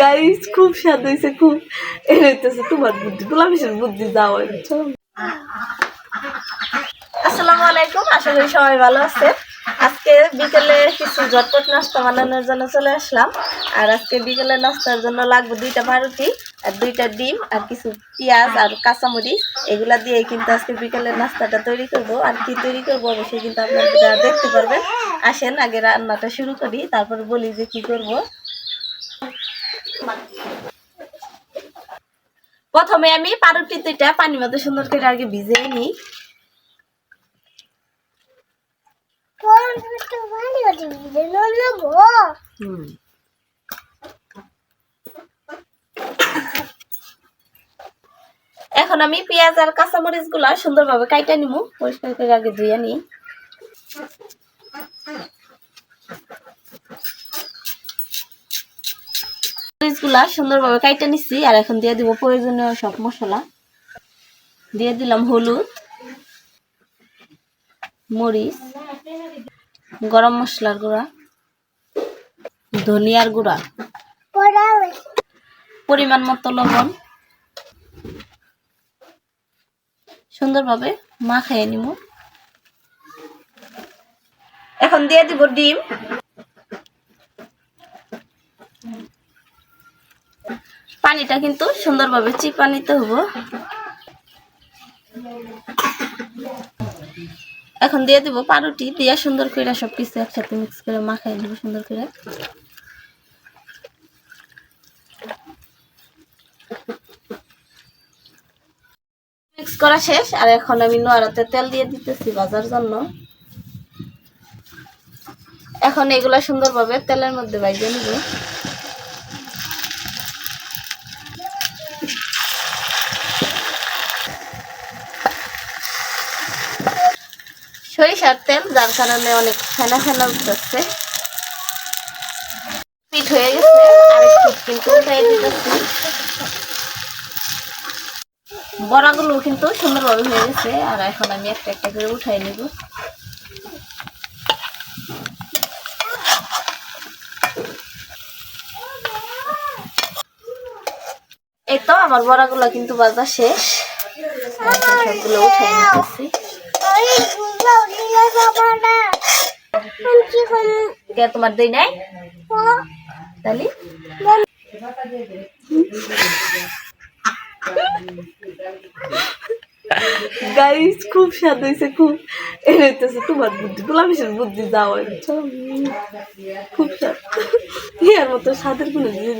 Guys খুব স্বাদ হয়েছে খুব এর হইতেছে, তোমার বুদ্ধি গোলাপিসের বুদ্ধি যাও আসসালামু আলাইকুম, আশা করি সবাই ভালো আছে আজকে বিকেলে কিছু ঝটপট নাস্তা বানানোর জন্য চলে আসলাম। আর আজকে বিকেলে নাস্তার জন্য লাগবে দুইটা পাউরুটি আর দুইটা ডিম, আর কিছু পেঁয়াজ আর কাঁচামরিচ। এগুলা দিয়ে কিন্তু আজকে বিকেলে নাস্তাটা তৈরি করব। আর কি তৈরি করব অবশ্যই কিন্তু আপনারা দেখতে পারবেন। আসেন, আগে রান্নাটা শুরু করি, তারপর বলি যে কি করব। প্রথমে আমি পাউরুটি দুইটা পানির মধ্যে সুন্দর করে আগে ভিজিয়ে নিই। এখন আমি পেঁয়াজ আর কাঁচামরিচগুলা সুন্দরভাবে কাইটা নিবো পরিষ্কার করে আগে ধুয়ে নিই। মরিচগুলা সুন্দরভাবে কাইটা নিচ্ছি আর এখন দিয়ে দিব প্রয়োজনীয় সব মশলা। দিয়ে দিলাম হলুদ, মরিচ, গরম মশলার গুঁড়া, ধনিয়ার গুঁড়া, পরিমাণ মতো লবণ। সুন্দরভাবে মাখাইয়ে নিব এখন দিয়ে দিব ডিম। পানিটা কিন্তু সুন্দরভাবে চিপা নিতে হব। এখন দিয়ে দিব পাউরুটি, দিয়ে সুন্দর করে সব কিছু একসাথে মিক্স করে মাখাই দিব সুন্দর করে। মিক্স করা শেষ, আর এখন আমি নোয়ারাতে তেল দিয়ে দিতেছি ভাজার জন্য। এখন এগুলা সুন্দরভাবে তেলের মধ্যে ভাজিয়ে নিব। সরিষার তেল যার কারণে অনেক ফেনা ফেনা উঠতেছে। পিঠ হয়ে গেছে কিন্তু বড়াগুলো কিন্তু সুন্দরভাবে হয়ে গেছে, আর এখন আমি একটা একটা করে উঠাই নেব। এই তো, আমার বড়াগুলো কিন্তু বাজা শেষ। উঠাই নিতেছি। তোমার দই নাই? তাহলে? গাইস খুব স্বাদ হয়েছে, খুব এর হইতেছে তোমার বুদ্ধি গোলাপিসের বুদ্ধি যাও খুব স্বাদ। ইয়ার মতো স্বাদের কোনো জিনিস